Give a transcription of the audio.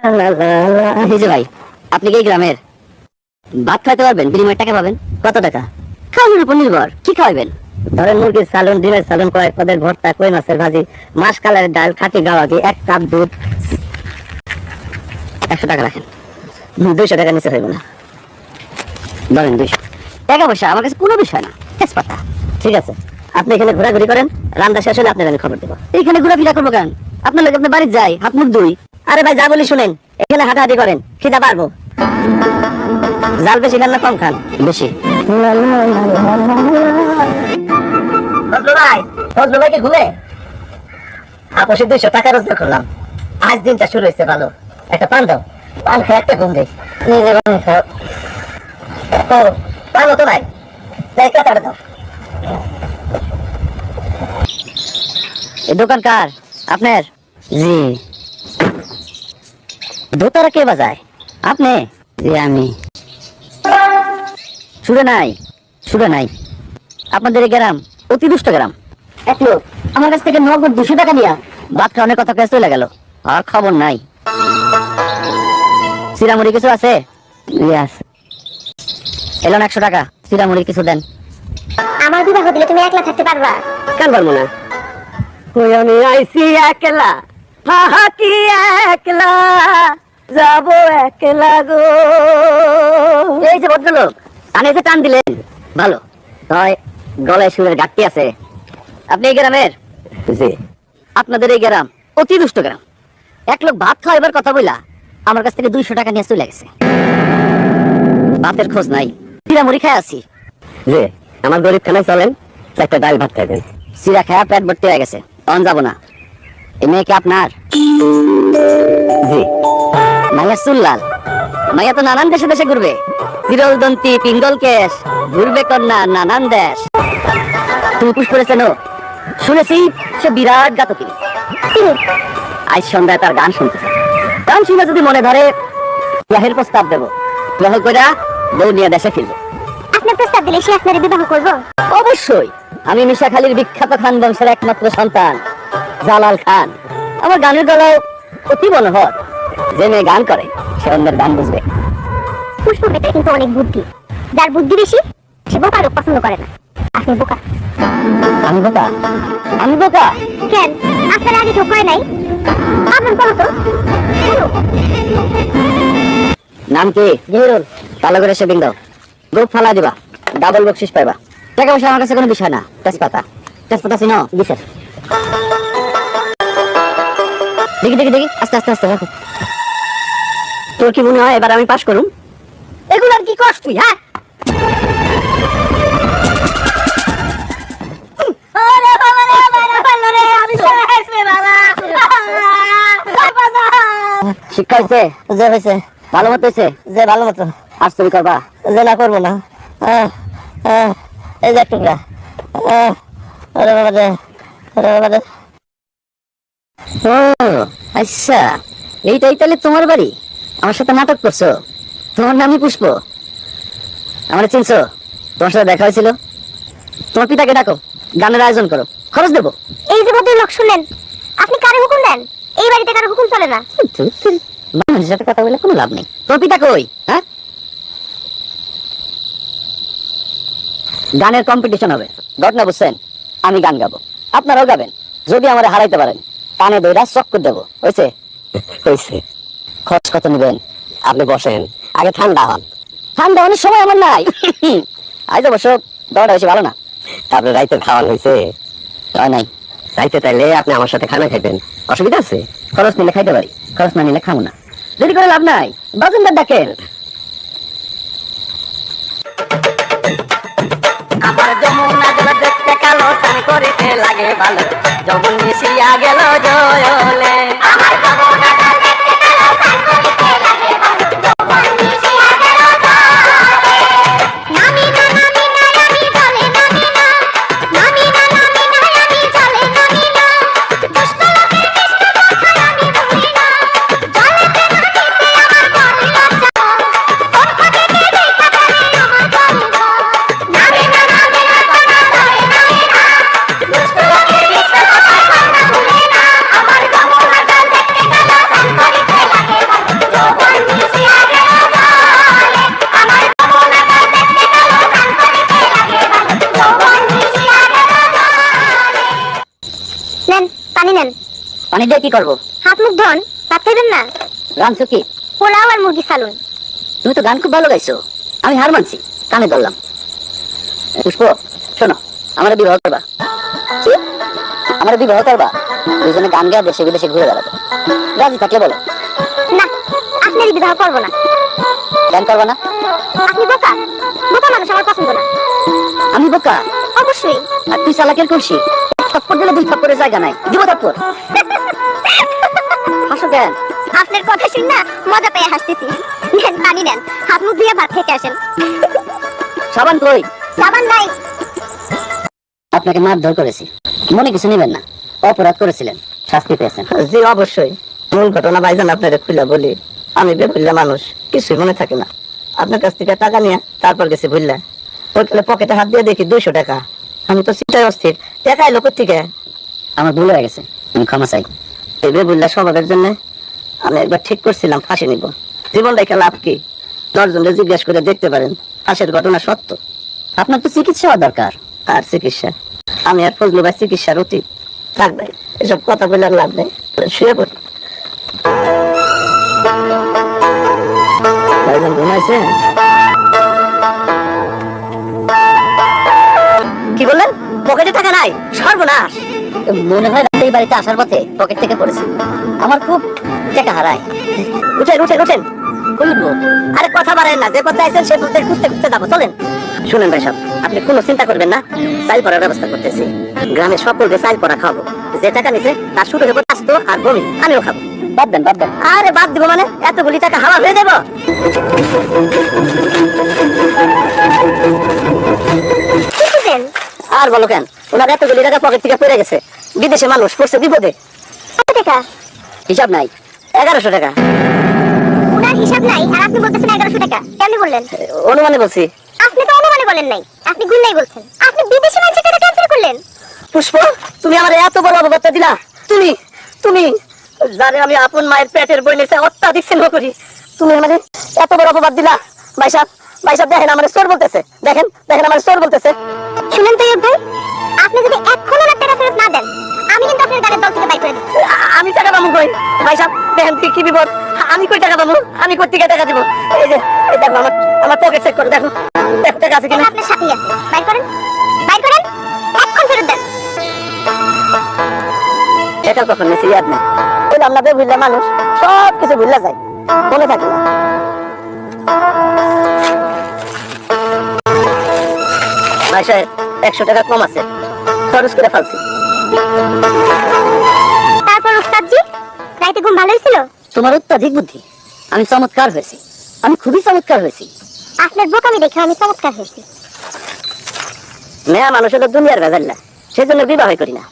যে ভাই, আপনি কি গ্রামের? ভাত খাইতে পারবেন টাকা পাবেন। কত টাকা? খাওয়ানোর উপর নির্ভর, কি খাওয়াবেন ধরেন মুরগির সালন, ডিমের সালন কয়েক পদের ভর্তা, কই মাছের ভাজি কালারের ডাল এক কাপ দুধ। একশো টাকা রাখেন। দুইশো টাকা নিচে হইব না। ধরেন দুইশো। টাকা পয়সা আমার কাছে কোনো বিষয় না, তেজপাতা। ঠিক আছে, আপনি এখানে ঘোরাঘুরি করেন, রান্না শেষ হলে আমি খবর দেবো। এইখানে ঘোরাফেরা করব কেন? আপনার লোক আপনার যাই, হাত মুখ দুই আরে ভাই, যা বলি শুনেন। এখানে হাঁটাহাঁটি করেন, খিদা পারব। জাল বেশি খান না কম খান, বেশি। ভাই ভাই ঘুমে? আপসে দুইশো টাকা রোজগার করলাম। আজ দিনটা শুরু হয়েছে ভালো। একটা পান দাও। পান খাই একটা ঘুম দেই। খাও। ও, পান তো নাই। তাই কাটাটা দাও। দোকান কার? আপনার? জি। দোতারা কে বাজায়? আপনি? জি আমি। শুনে নাই শুনে নাই। আপনাদের এই গ্রাম অতি দুষ্ট গ্রাম। এক লোক আমার কাছ থেকে নগদ দুশো টাকা নিয়া ভাত খাওয়ানোর কথা কেস চলে গেল আর খবর নাই। চিরামুড়ি কিছু আছে? এলেন একশো টাকা চিরামুড়ি কিছু দেন। আমার বিবাহ দিলে তুমি একলা থাকতে পারবা? কেন পারব না? কই আমি আইসি একলা? হাহা একলা? যাব একলা গো। এই যে ভদ্রলোক কানে যে টান দিলেন। ভালো তাই গলায় সুরের ঘাটতি আছে। আপনি এই গ্রামের? জি। আপনাদের এই গ্রাম অতি দুষ্ট গ্রাম। এক লোক ভাত খাওয়াবার কথা বইলা আমার কাছ থেকে দুইশো টাকা নিয়ে চলে গেছে। ভাতের খোঁজ নাই। চিরা মুড়ি খাই আছি। জি আমার গরিব খানায় চলেন একটা ডাল ভাত খাইবেন চিরা খায়া পেট ভর্তি হয়ে গেছে। অন যাব না। এই মেয়ে কি আপনার? জি। মাইয়া চুল্লাল মাইয়া তো নানান দেশে দেশে ঘুরবে। চিরলদন্তি পিঙ্গল কেশ ঘুরবে কন্যা নানান দেশ। তুমি পুষ করেছেন শুনেছি সে বিরাট গাতকি। আজ সন্ধ্যায় তার গান শুনতে চাই। গান শুনে যদি মনে ধরে বিবাহের প্রস্তাব দেবো। বিবাহ করে বউ নিয়ে দেশে ফিরবো। আপনার প্রস্তাব দিলে সে আপনার বিবাহ করব? অবশ্যই। আমি মিশাখালীর বিখ্যাত খান বংশের একমাত্র সন্তান। জালাল খান। আমার গানের গলাও অতি মনোহর যে মেয়ে গান করে সে অন্যের গান বুঝবে। পুষ্প বেটা কিন্তু অনেক বুদ্ধি। যার বুদ্ধি বেশি সে বোকা লোক পছন্দ করে না। আপনি বোকা। আমি বোকা? আমি বোকা? কেন? আপনার আগে কেউ করে নাই? আপনার করো তো। নাম কি? জহিরুল। ভালো করে সেভিং দাও। গ্রুপ ফালা দিবা। ডাবল বকশিস পাইবা। টাকা পয়সা আমার কাছে কোনো বিষয় না। তেজপাতা। তেজপাতা চিনো? বিশেষ দেখি দেখি দেখি। আস্তে আস্তে আস্তে রাখো তোর কি মনে হয় এবার আমি পাস করুম? এগুলার কি কষ্ট তুই হ্যাঁ? আরে। শিক্ষা হয়েছে? যে হয়েছে। ভালো মতো হয়েছে? যে ভালো মতো। আজ তুমি করবা? যে না করব না। আহ, আহ, এই যে টুকরা। আহ, ওরে বাবা রে, ওরে বাবা রে। ও আচ্ছা। এইটাই তাহলে তোমার বাড়ি? আমার সাথে নাটক করছ? তোমার নামই পুষ্প। আমার চিনছো? তোমার সাথে দেখা হয়েছিল? তোমার পিতাকে ডাকো গানের আয়োজন করো। খরচ দেবো। এই যে ভদ্রলোক আপনি কারও হুকুম দেন? এই বাড়িতে কারও হুকুম চলে না। মানুষের সাথে কথা বলে কোনো লাভ নেই। তোর পিতা কই হ্যাঁ? গানের কম্পিটিশন হবে। ঘটনা বুঝছেন? আমি গান গাবো। আপনারাও গাবেন যদি আমার হারাইতে পারেন। কানে দইরা চক্কর দেবো। হয়েছে হয়েছে খরচ কত নেবেন? আপনি বসেন। আগে ঠান্ডা হন। ঠান্ডা অনেক সময় আমার নাই। আজ অবশ্য দরটা বেশি ভালো না। তারপরে রাইতে খাওয়ান হয়েছে হয় নাই। রাইতে তাইলে আপনি আমার সাথে খানা খাইবেন। অসুবিধা আছে? খরচ নিলে খাইতে পারি। খরচ না নিলে খাব না। দেরি করে লাভ নাই বাজেন্দার ডাকেন। আমার যমুনা জল দেখতে কালো স্নান করিতে লাগে ভালো। যমুন মিশিয়া গেল জয়লে। আমার পানি দিয়ে কি করব? হাত মুখ ধন ভাত খাইবেন না? রামসু কি পোলাও আর মুরগি সালুন তুমি তো গান খুব ভালো গাইছো। আমি হার মানছি কানে ধরলাম। পুষ্প শোনো আমার বিবাহ করবা। কি? আমার বিবাহ করবা। দুজনে গান গায়ে দেশে বিদেশে ঘুরে বেড়াবো। রাজি থাকলে বলো। না আপনারই বিবাহ করব না। গান করবা না? আপনি বোকা? বোকা মানুষ আমার পছন্দ না। আমি বোকা? অবশ্যই। আর তুই চালাকের করছি থাপ্পড় দিলে দুই থাপ্পড়ের জায়গা নাই। দিব থাপ্পড়। কেন আপনার কথা শুন না মজা পেয়ে হাসতেছি। নেন পানি নেন। হাত মুখ ধুয়ে ভাত খেতে আসেন। সাবান কই? সাবান নাই। আপনাকে মারধর করেছি। মনে কিছু নেবেন না। অপরাধ করেছিলেন। শাস্তি পেয়েছেন। জি অবশ্যই। মূল ঘটনা ভাইজান আপনাদের খুলে বলি। আমি বেভুল্লা মানুষ কিছুই মনে থাকে না। আপনার কাছ থেকে টাকা নিয়ে তারপর গেছি ভুললা ওইখানে পকেটে হাত দিয়ে দেখি দুইশো টাকা। আমি তো চিন্তায় অস্থির। টাকা এলো থেকে আমার ভুল হয়ে গেছে। আমি ক্ষমা চাই। বেভুল্লা স্বভাবের জন্য আমি একবার ঠিক করছিলাম, ফাঁসি নিব। জীবন লাভ কি? দশজনকে জিজ্ঞেস করে দেখতে পারেন, ফাঁসের ঘটনা সত্য। আপনার তো চিকিৎসা দরকার। আর চিকিৎসা? আমি আর ফজলু ভাই চিকিৎসার অতীত। এসব কথা বলে লাভ নেই। শুয়ে পড়ি। কি বললেন? পকেটে টাকা নাই, সর্বনাশ। মনে হয় এই বাড়িতে আসার পথে পকেট থেকে পড়েছে। আমার খুব টাকা হারায়। উঠেন উঠেন উঠেন। আরে কথা বাড়ায় না যে পথে আইছেন সে পথে খুঁজতে খুঁজতে যাব। চলেন। শুনেন ভাই সাহেব আপনি কোনো চিন্তা করবেন না পড়ার ব্যবস্থা করতেছি। গ্রামের সকলকে পড়া খাব যে টাকা নিছে তার শুরু হব আর বমি আমিও খাব। বাদ দেন বাদ দেন। আরে বাদ দিব মানে এতগুলি টাকা হাওয়া হয়ে দেবো আর বলো কেন ওনার এতগুলি টাকা পকেট থেকে পড়ে গেছে। বিদেশে মানুষ পড়ছে বিপদে। টাকা? হিসাব নাই। এগারোশো টাকা। ওনার হিসাব নাই আর আপনি বলতেছেন এগারোশো টাকা। কেমনি বললেন? অনুমানে বলছি। আপনি তো অনুমানে বলেন নাই আপনি গুল্লাই বলছেন। আপনি বিদেশি মানুষের টাকা ক্যান্সেল করলেন। পুষ্প তুমি আমার এত বড় অবগত দিলা। তুমি তুমি যারে আমি আপন মায়ের পেটের বই নিয়েছে অত্যাধিক স্নেহ করি তুমি মানে এত বড় অপবাদ দিলা। ভাইসাব ভাইসাব দেখেন আমার চোর বলতেছে। দেখেন দেখেন আমার চোর বলতেছে। শুনেন তো ভাই আপনি যদি এক্ষুনি ওনার টাকা ফেরত না দেন আমি কিন্তু আপনার গাড়ির দল থেকে বাইর করে আমি টাকা পাবো কই? ভাইসাব দেখেন কি কি বিপদ। আমি কই টাকা পাবো? আমি কই থেকে টাকা দিব? এই যে দেখো আমার আমার পকেট চেক করে দেখো। দেখো টাকা আছে কিনা? আপনার সাথেই আছে। বাইর করেন। বাইর করেন। এক্ষণ ফেরত দেন। এটা কখন ইয়াদ বললাম না ভুললে মানুষ সব কিছু ভুললে যায়। মনে থাকে না। ভাই সাহেব একশো টাকা কম আছে। খরচ করে ফেলছি। তারপর উস্তাদজি রাইতে ঘুম ভালো হয়েছিল তোমার অত্যাধিক বুদ্ধি। আমি চমৎকার হয়েছি। আমি খুবই চমৎকার হয়েছি। আপনার বোকামি দেখে আমি চমৎকার হয়েছি। মেয়া মানুষের দুনিয়ার ভেজাল না সেজন্য বিবাহ করি না।